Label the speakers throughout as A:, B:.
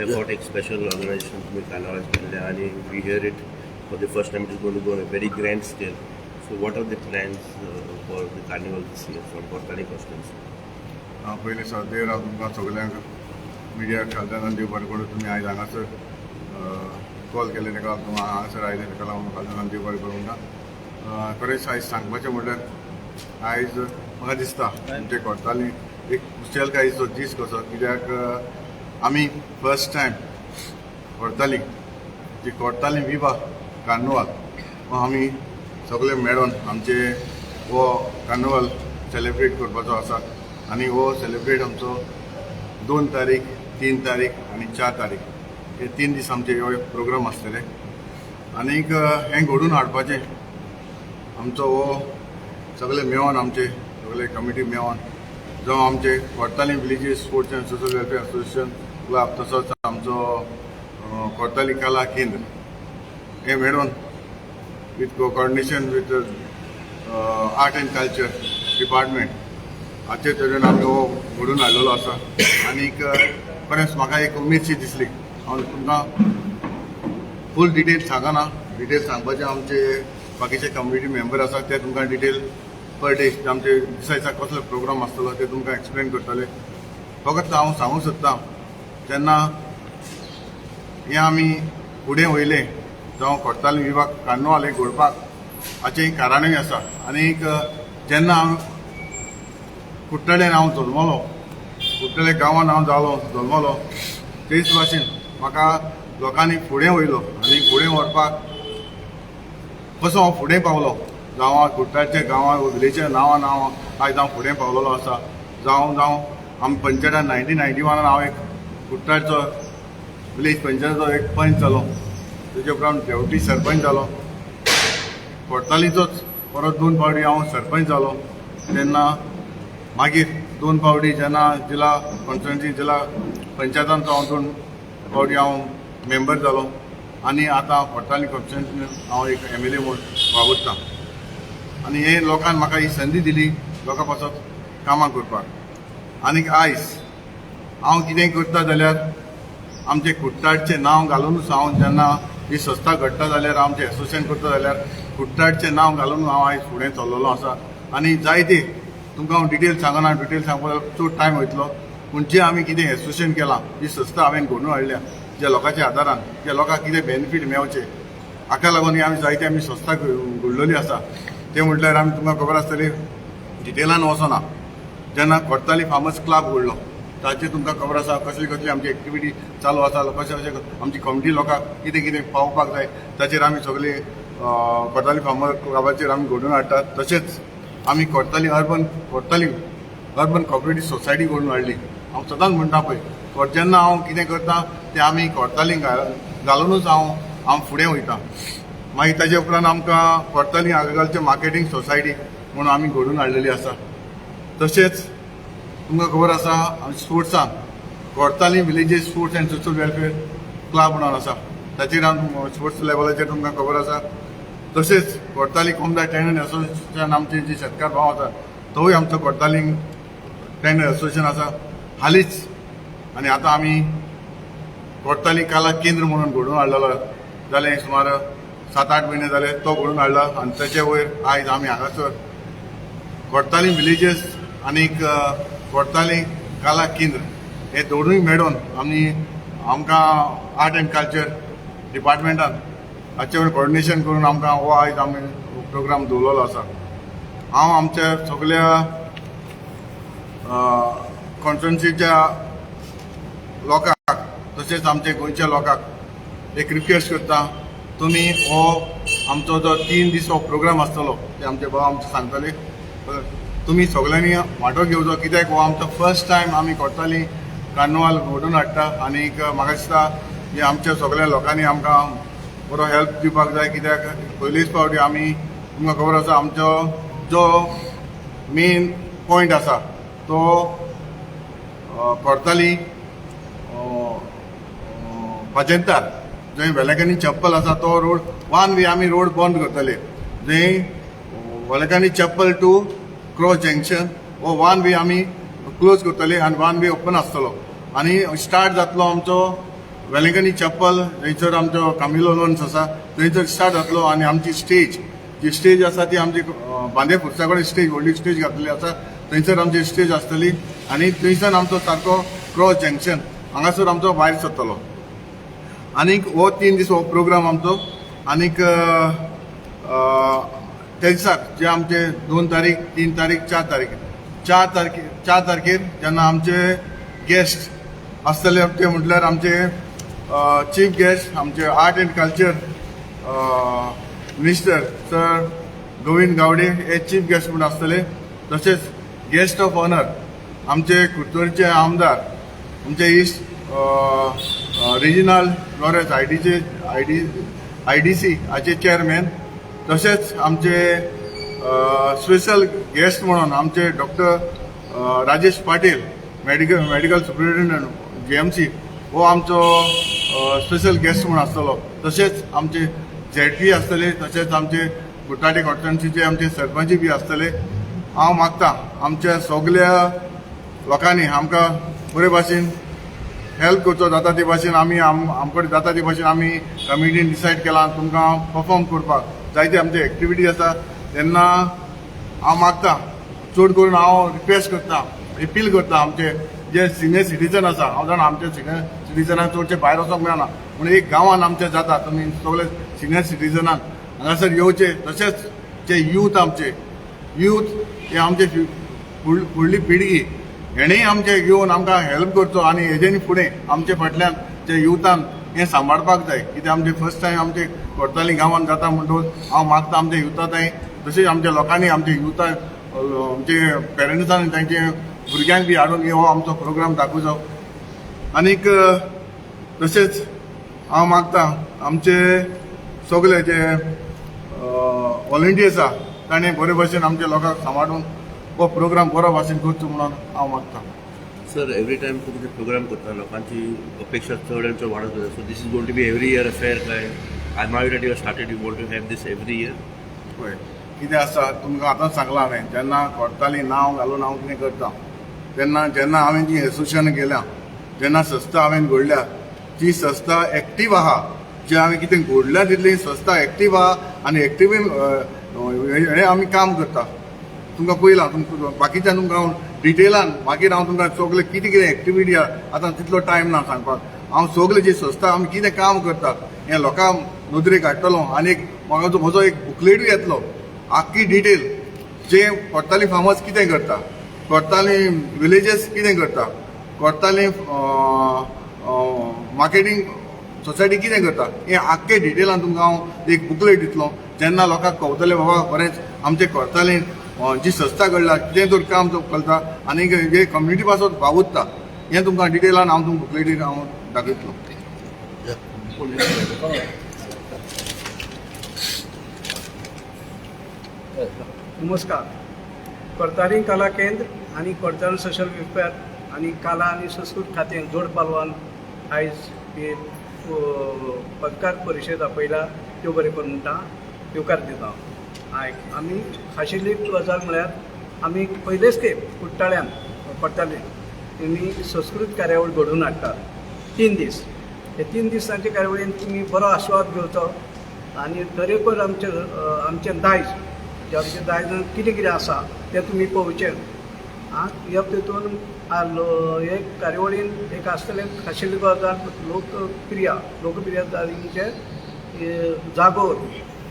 A: एफॉर्ट एक special organisation तुम्ही कानावाज केले आणि we hear it for the first time it is going to go a very grand scale so what are the plans for the carnival this year from कोर्टानी costumes
B: हांव पयलीं सद्या हांव तुमकां सगल्यांक मिडियाक खालच्यान देव बरें करूं तुमी आयज हांगासर कॉल केले ताका तुमी हांगासर आयले ताका लागून खालच्यान देव बरें करूं ना खरेंच आयज सांगपाचें म्हणल्यार आयज म्हाका दिसता म्हणजे कोर्टाली एक खुशेल कांयचो दीस कसो कित्याक आमी फर्स्ट टायम कोर्ताली जी कोर्ताली विवा कार्नवाल हो आमी सगळे मेळोन आमचे हो कार्नवाल सेलिब्रेट करपाचो आसा. आनी हो सेलिब्रेट आमचो दोन तारीख तीन तारीख आनी चार तारीख. हे तीन दीस आमचे हो प्रोग्राम आसतले आनीक हें घडोवन हाडपाचें. आमचो हो सगळे मेळोन आमचे सगळे कमिटी मेळोन जावं आमचे Cortalim villages sports and social welfare association club तसोच आमचो अ, कोर्ताली कला केंद्र. हे मेळोन with coordination with art and culture department हाचे तरेन आमी हो घडून हाडलेलो आसा. आनीक बरेंच खरेंच म्हाका एक उमेदशी दिसली. हांव तुमकां फूल डिटेल सांगना. डिटेल सांगपाचे आमचे बाकीचे कम्युनिटी मेंबर आसात ते तुमकां डिटेल पर डे आमचे दिसा दिसा कसलो प्रोग्राम आसतलो ते तुमकां एक्सप्लेन करतले. फकत हांव सांगूंक सोदतां जेन्ना हे आमी फुडें वयले जावं कोर्ताली विभाग कार्नवाल एक घडपाक हाचें कारणूय आसा. आनीक जेन्ना हांव कुट्टळेन हांव जल्मलो कुट्टळे गांवांत हांव जालो जल्मलो तेच भाशेन म्हाका लोकांनी फुडें वयलो आनी फुडें व्हरपाक कसो हांव फुडें पावलो. जावं कुट्टाळच्या गांवांत गांवां विलेजच्या नांवां नांव आयज हांव फुडें पावलेलो आसा. जावं जावं आमी पंचायतान नायन्टीन नायन्टी वनान हांव एक कुट्टाडचो विलेज पंचायतचो एक पंच जालो तेजे उपरांत डेवटी सरपंच जालो कोर्तालीचोच परत दोन फावटी हांव सरपंच जालो तेन्ना मागीर दोन फावटी जेन्ना जिल्हा कॉन्स्टिट्युन्सी जिल्हा पंचायतांचो हांव दोन फावटी हांव मेंबर जालो आनी आतां कोर्ताली कॉन्स्टिट्युन्सीन हांव एक एम एल ए म्हूण वावुरतां. आनी हे लोकांन म्हाका ही संदी दिली लोकां पासत कामां करपाक. आनीक आयज हांव कितें करता जाल्यार आमचे कुट्टाडचें नांव घालूनच हांव जेन्ना ही संस्था घडटा जाल्यार आमचें एसोसिएशन करता जाल्यार कुट्टाडचें नांव घालून हांव आयज फुडें चललेलो आसा. आनी जायते तुमकां हांव डिटेल सांगना डिटेल सांगपाक चड टायम वयतलो. पूण जें आमी कितें एसोसिएशन केलां ही संस्था हांवें घडून हाडल्या ज्या लोकांच्या आदारान ज्या लोकांक कितें बेनिफीट मेळचें हाका लागून ही आमी जायते आमी संस्था घडलेली आसा. ते म्हटल्यार आमी तुमकां खबर आसतली डिटेलान वचना. जेन्ना कोडताली फार्मर्स क्लब उडलो ताचे तुमकां खबर आसा कसली कसली आमची एक्टिविटी चालू आसा कशें कशें आमची कमिटी लोकांक कितें कितें पावोवपाक जाय ताचेर आमी सगळी कोर्ताली फार्मर क्लबाचेर आमी घडोवन हाडटात तशेंच आमी Cortalim urban Cortalim urban cooperative society घडून हाडली. हांव सदांच म्हणटा पळय जेन्ना हांव कितें करता तें आमी कोर्ताली घालूनच हांव हांव फुडें वयता. मागीर ताजे उपरांत आमकां कोर्ताली एग्रिकल्चर मार्केटींग सोसायटी म्हणून आमी घडून हाडलेली आसा. तशेंच तुमकां खबर आसा स्पोर्ट्सान Cortalim villages sports and social welfare club म्हणून आसा ताचेर हांव स्पोर्ट्स लेवलाचेर तुमकां खबर आसा तशेंच कोर्ताली कोमदा ट्रेनर असोसिएशन आमचे जे शेतकार भाव आसा तोय आमचो कोर्ताली ट्रेनर असोसिएशन आसा हालींच आनी आतां आमी कोर्ताली कला केंद्र म्हणून घडोवन हाडलेलो जालें सुमार सात आठ म्हयने जाले तो घडोवन हाडला आनी ताचे वयर आयज आमी हांगासर कोर्ताली विलेजीस आनीक कोर्ताली कला केंद्र हे दोनूय मेळोन आमी आमकां आर्ट अँड कल्चर डिपार्टमेंटान हाचे वयर कोऑर्डिनेशन करून आमकां हो आयज आमी प्रोग्राम दवरलेलो आसा हांव आमच्या सगळ्या कॉन्स्टिट्युन्सीच्या लोकांक तशेंच आमच्या गोंयच्या लोकांक एक रिक्वेस्ट करता तुमी हो आमचो जो तीन दीस हो प्रोग्राम आसतलो ते आमचे भाव आमचे सांगतले तुमी सगळ्यांनी वांटो घेवचो कित्याक हो आमचो फर्स्ट टायम आमी कोर्ताली कार्नवाल घडोवन हाडटा. आनीक म्हाका दिसता की आमच्या सगळ्या लोकांनी आमकां बरो हेल्प दिवपाक जाय. कित्याक पयलीच फावटी आमी तुमकां खबर आसा आमचो जो मेन पॉयंट आसा तो करताली कोर्ताली पाजेंतार जंय वेलेकांनी चप्पल आसा तो रोड वन वे आमी रोड बंद करतले. जंय वेलेकांनी चप्पल टू क्रॉस जंक्शन हो वन वे आमी क्लोज करतले आनी वन वे ओपन आसतलो आनी स्टार्ट जातलो आमचो वेलिंगनी चप्पल थंयसर आमचो कामिलो लोन्स आसा थंयसर स्टार्ट जातलो आनी आमची स्टेज जी स्टेज आसा ती आमची बांदे खुर्सा कडेन स्टेज व्हडली स्टेज घातलेली आसा थंयसर आमची स्टेज आसतली आनी थंयसर आमचो सारको क्रॉस जंक्शन हांगासर आमचो भायर सरतलो आनीक हो तीन दीस हो प्रोग्राम आमचो. आनीक अ, दिसाक जे आमचे दोन तारीख तीन तारीख चार तारीख चार तारखे चार तारखेर जेन्ना आमचे गेस्ट आसतले ते म्हटल्यार आमचे चीफ गेस्ट आमचे art and culture minister sir Govind Gaude हे चीफ गेस्ट म्हणून आसतले तशेंच गेस्ट ऑफ ऑनर आमचे कुडचोरचे आमदार आमचे इस्ट रिजनल नॉरेज आय डीचे I D I D C हाचे चेअरमॅन तशेंच आमचे स्पेशल गेस्ट म्हणून आमचे doctor Rajesh Patil medical medical superintendent G M C हो आमचो स्पेशल गेस्ट म्हणून आसतलो. तशेंच आमचे झेड पी आसतले तशेंच आमचे गुटाटे कॉन्स्टिट्युन्सीचे आमचे सरपंच बी आसतले. हांव मागता आमच्या सगल्या लोकांनी आमकां बरे भाशेन हेल्प करचो जाता ते भाशेन आमी आम आमकडे जाता ते भाशेन आमी कमिटीन डिसायड केला तुमकां परफॉर्म करपाक. जायते आमचे एक्टिविटीज आसा तेन्ना हांव मागता. चड करून हांव रिक्वेस्ट करता. अपील करता आमचे. जे सिनियर सिटीजन आसा हांव जाणा आमचे सिनियर सिटीजनांक चडशे भायर वचोंक मेळना पूण एक गांवान आमचे जाता तुमी सगळे सिनियर सिटीजनान हांगासर येवचे तशेंच जे यूथ आमचे. यूथ हे आमचे फुड- फुडली पिळगी हेणेय आमचे घेवन आमकां हेल्प करचो आनी हेजेनी फुडें आमचे फाटल्यान जे युथान हें सांबाळपाक जाय. कित्याक आमचे फर्स्ट टायम आमचे कोर्ताली गांवांत जाता म्हणटून हांव मागता आमच्या युथांताय तशेंच आमच्या लोकांनी आमच्या युथा आमचे पेरंट्सांनी तांचे भुरग्यांक बी हाडून हो आमचो प्रोग्राम दाखोवचो. आनीक तशेंच हांव मागता आमचे सगळे जे व्हॉलंटियर्स आसा ताणें बरे भशेन आमच्या लोकांक सांबाळून हो प्रोग्राम बरो भाशेन करचो म्हणून हांव मागता.
A: सर एवरी टाइम तुम्ही प्रोग्राम करता लोकांची अपेक्षा चड आनी चड वाडत so this is gone to be every year affair काय? I may that your started you want to have this every year
B: पळय कितें आसा तुमकां आतांच सांगलां हांवें जेन्ना कोर्ताली नांव घालून हांव कितें करता तेन्ना जेन्ना हांवें जी एसोसिएशन केल्या जेन्ना संस्था हांवें घडल्या ती संस्था एक्टीव आहा. जे हांवें कितें घडल्या तितली संस्था एक्टीव आहा आनी एक्टिवीन हें आमी काम करता. तुमकां पयलां तुमकां बाकीच्यान तुमकां हांव डिटेलान मागीर हांव तुमकां सगळें कितें कितें एक्टिविटी आहा आतां तितलो टायम ना सांगपाक. हांव सगळें जी संस्था आमी कितें काम करता हें लोकांक नदरेक हाडटलो आनी एक म्हाका म्हजो एक बुकलेटूय येतलो आख्खी डिटेल जे कोर्ताली फार्मर्स कितें करता कोर्ताली विलेजीस कितें करता कोर्ताली मार्केटींग सोसायटी कितें करता हें आख्खे डिटेलान तुमकां हांव एक बुकलेट दितलो जेन्ना लोकांक कळतलें बाबा बरेंच आमचे कोर्तालीन जी संस्था घडला कितें तर काम चलता करता आनी जे कम्युनिटी पासून वावुरता हें तुमकां डिटेलान हांव तुमकां बुकलेटीन हांव दाखयतलो.
C: नमस्कार. कोर्तारी कला केंद्र आनी करतारी सोशल वेलफेअर आनी कला आनी संस्कृत खातें जोड पालवान आयज ही पत्रकार परिशद आपयला त्यो बरें करून म्हणटा येवकार दिता. हांव आमी खाशेली गजाल म्हळ्यार आमी पयलेच खेप कुट्टाळ्यान पडटाले तेमी संस्कृत कार्यावळ घडोवन हाडटात तीन दीस हे तीन दिसांचे कार्यावळीन तुमी बरो आस्वाद घेवचो आनी तरेकवर आमचे आमचें दायज जे आमचे दायजान कितें कितें आसा तें तुमी पळोवचें आं ह्या तितून हे कार्यावळीन एक आसतलें खाशेली गजाल लोकप्रिय लोकप्रिय जालींचे जागोर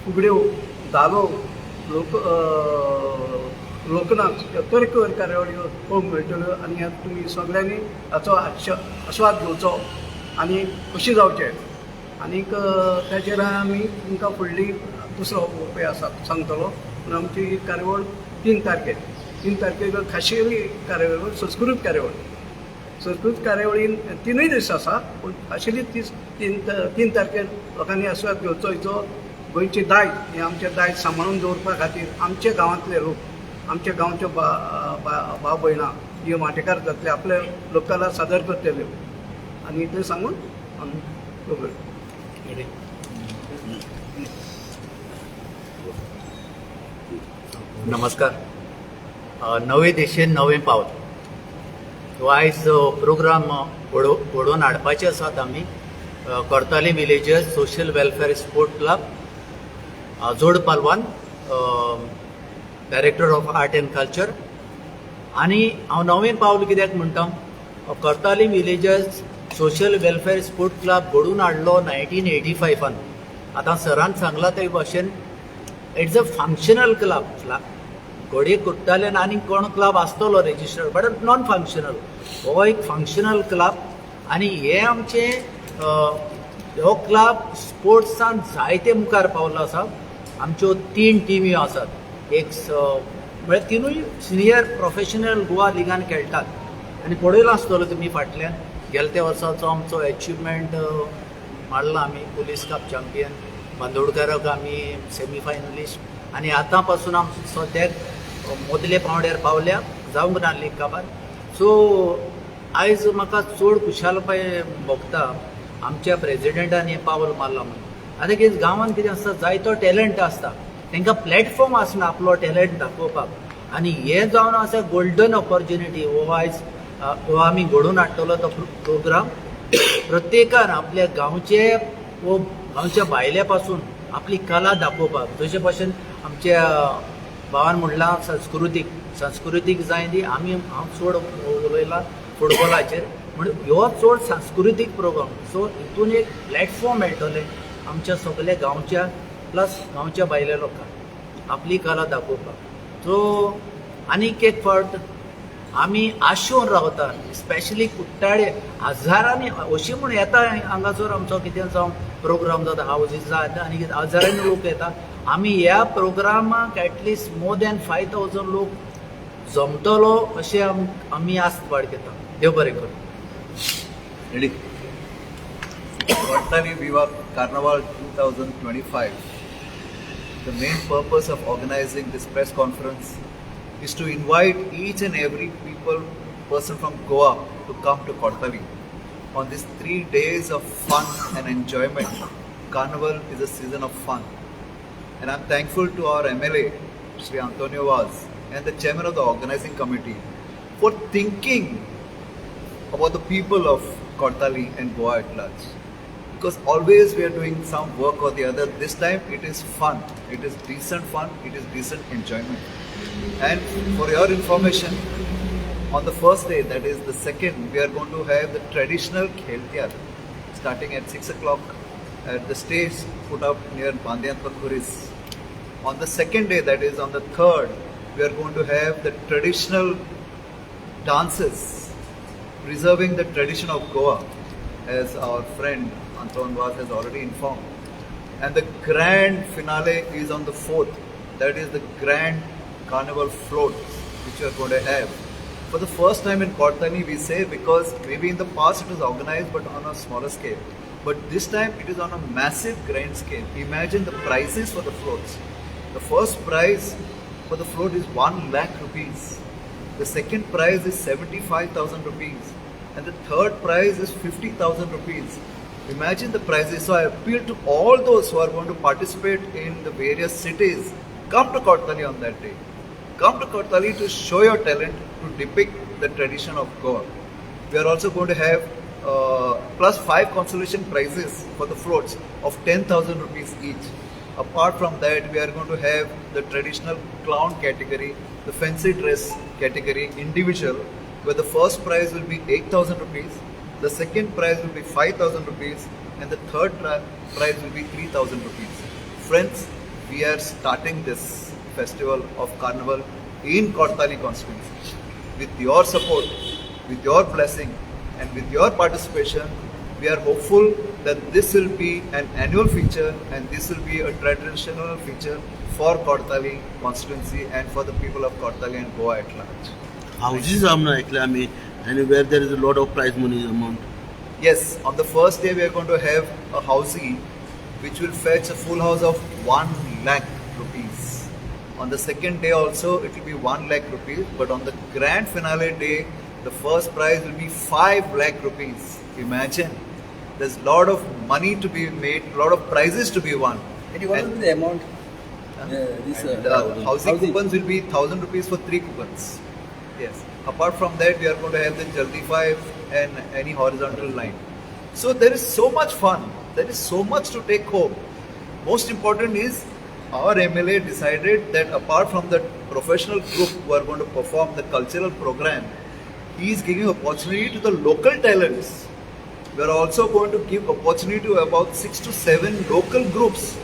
C: फुगड्यो धालो लोक लोकनाच तरेकवार कार्यावळी पळोवंक मेळटल्यो आनी ह्या तुमी सगळ्यांनी हाचो आस्वाद घेवचो आनी खुशी जावचे. आनीक ताचेर आमी तुमकां फुडली दुसरो उपाय आसा सांगतलो. पूण आमची ही कार्यावळ तीन तारखेर तीन तारखेक खाशेली कार्यावळ संस्कृत कार्यावळ संस्कृत कार्यावळीन तिनूय दीस आसा पूण खाशेली तीस तीन तीन तारखेर लोकांनी आस्वाद घेवचो हिचो गोंयची दायज ही आमचे दायज सांबाळून दवरपा खातीर आमचे गांवांतले लोक आमच्या गांवच्यो बा बा- भाव भयणां जे वांटेकार जातले आपल्या लोकांना सादर करतले. आनी ते सांगून
D: नमस्कार. नवे देशेन नवे पावल. तो आयज प्रोग्राम घडो घडोवन हाडपाचे आसात आमी. अ, Cortalim villagers social welfare sport club. झोड जोड पालवान director of art and culture आनी हांव नवें पावल कित्याक म्हणटा Cortalim villagers social welfare sport club घडून हाडलो नायन्टीन एटी फायवान आतां सरान सांगला ते भाशेन इट्स अ फंक्शनल क्लब घोडे कुट्टाल्यान आनी कोण क्लब आसतलो रेजिस्टर बट नॉन फंक्शनल हो एक फंक्शनल क्लब आनी हे आमचे हो क्लब स्पोर्ट्सान जायते मुखार पावलो आसा. आमच्यो तीन टिमी आसात. एक म्हळ्यार तिनूय सिनियर प्रोफेशनल गोवा लिगान खेळटात. आनी पळयलो आसतलो तुमी फाटल्यान. गेल्या त्या वर्साचो आमचो अचिवमेंट मारला आमी पुलीस कप चॅम्पियन बांदोडकाराक आमी सेमी फायनलिस्ट आनी आतां पासून आम सद्याक मोदले पावड्यार पावल्या जावंक ना लीग काबार. सो आयज म्हाका चड खुशालपाय भोगता आमच्या प्रेजिडेंटान हें पावल मारला म्हणून आतां कितें गांवांत कितें आसता जायतो टॅलंट आसता. तांकां प्लॅटफॉर्म आसना आपलो टॅलंट दाखोवपाक. आनी हें जावन आसा गोल्डन ऑपॉर्च्युनिटी हो आयज हो आमी घडोवन हाडटलो तो प्रोग्राम. प्रत्येकान आपल्या गांवचे वो गांवच्या भायल्या पासून आपली कला दाखोवपाक. जशे भशेन आमच्या भावान म्हणलां संस्कृतीक संस्कृतीक जाय ती आमी हांव चड उलयलां फुटबॉलाचेर. म्हण ह्यो चड सांस्कृतीक प्रोग्राम. सो हितून एक प्लॅटफॉर्म मेळटलें. आमच्या सगल्या गांवच्या प्लस गांवच्या बायल्या लोकांक आपली कला दाखोवपाक सो आनीक एक फावट आमी आशोवन रावता स्पेशली कुट्टाळे हजारांनी अशी म्हूण येता हांगासर आमचो कितें जावं प्रोग्राम जाता. हावजीस जाता आनी कितें हजारांनी लोक येता. आमी ह्या प्रोग्रामाक at least more than five thousand लोक जमतलो अशें आमी आस्त बाळगिता. देव बरें करूं.
E: Kottali Viva Carnival 2025. The main purpose of organizing this press conference is to invite each and every people, person from Goa to come to Kottali. On these three days of fun and enjoyment, Carnival is a season of fun. And I'm thankful to our MLA, Sri Antonio Vaz, and the chairman of the organizing committee for thinking about the people of Kortali and Goa at large. Because always we are doing some work or the other. This time it is fun. It is decent fun. It is decent enjoyment. And for your information, on the first day, that is the second, we are going to have the traditional Kheltiar starting at 6 o'clock at the stage put up near Bandyanpakuris. On the second day, that is on the third, we are going to have the traditional dances preserving the tradition of Goa, as our friend Anton has already informed. And the grand finale is on the 4th, that is the grand carnival float, which we are going to have. For the first time in Kortani, we say because maybe in the past it was organized but on a smaller scale. But this time it is on a massive grand scale. Imagine the prices for the floats. The first prize for the float is 1 lakh rupees. The second prize is 75,000 rupees. And the third prize is 50,000 rupees. Imagine the prizes. So I appeal to all those who are going to participate in the various cities. Come to Kortali on that day. Come to Kortali to show your talent to depict the tradition of Goa. We are also going to have uh, plus five consolation prizes for the floats of 10,000 rupees each. Apart from that, we are going to have the traditional clown category, the fancy dress category individual, where the first prize will be 8,000 rupees, the second prize will be 5000 rupees and the third prize will be 3000 rupees. Friends, we are starting this festival of Carnival in Kortali constituency. With your support, with your blessing and with your participation, we are hopeful that this will be an annual feature and this will be a traditional feature for Kortali constituency and for the people of Kortali and Goa at large.
F: Houses, I'm and where there is a lot of prize money amount.
E: Yes, on the first day we are going to have a housing, which will fetch a full house of 1 lakh rupees. On the second day also it will be 1 lakh rupees but on the grand finale day the first prize will be 5 lakh rupees. Imagine. There's a lot of money to be made, a lot of prizes to be won.
G: And what will be the amount? Uh, this, uh,
E: and, uh, housing,
G: housing
E: coupons will be 1000 rupees for 3 coupons. Yes. Apart from that, we are going to have the Jaldi 5 and any horizontal line. So there is so much fun. There is so much to take home. Most important is our MLA decided that apart from the professional group who are going to perform the cultural program, he is giving opportunity to the local talents. We are also going to give opportunity to about six to seven local groups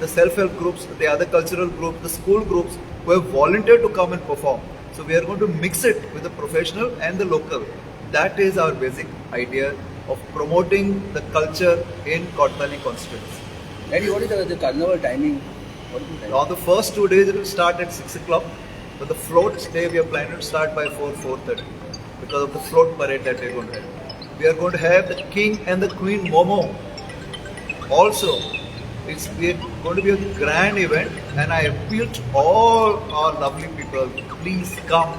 E: the self-help groups, the other cultural groups, the school groups who have volunteered to come and perform. So we are going to mix it with the professional and the local. That is our basic idea of promoting the culture in Kotali constituency.
G: Daddy, what is the, the carnival timing? What is the timing?
E: On the first two days it will start at 6 o'clock, but the float day we are planning to start by 4, 4.30 because of the float parade that we are going to have. We are going to have the king and the queen Momo also. It's going to be a grand event and I appeal to all our lovely people, please come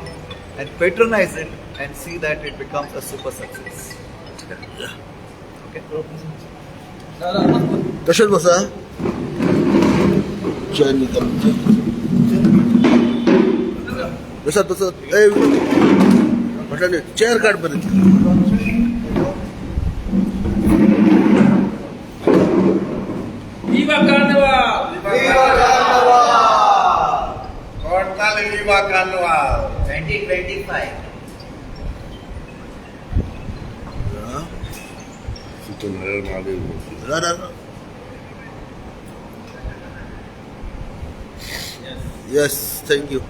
E: and patronize it and see that it becomes a super success. Okay?
F: तसेच बसा chair निकाल बसा तसं ए म्हटलं chair काढ पर्यंत Yes, thank you.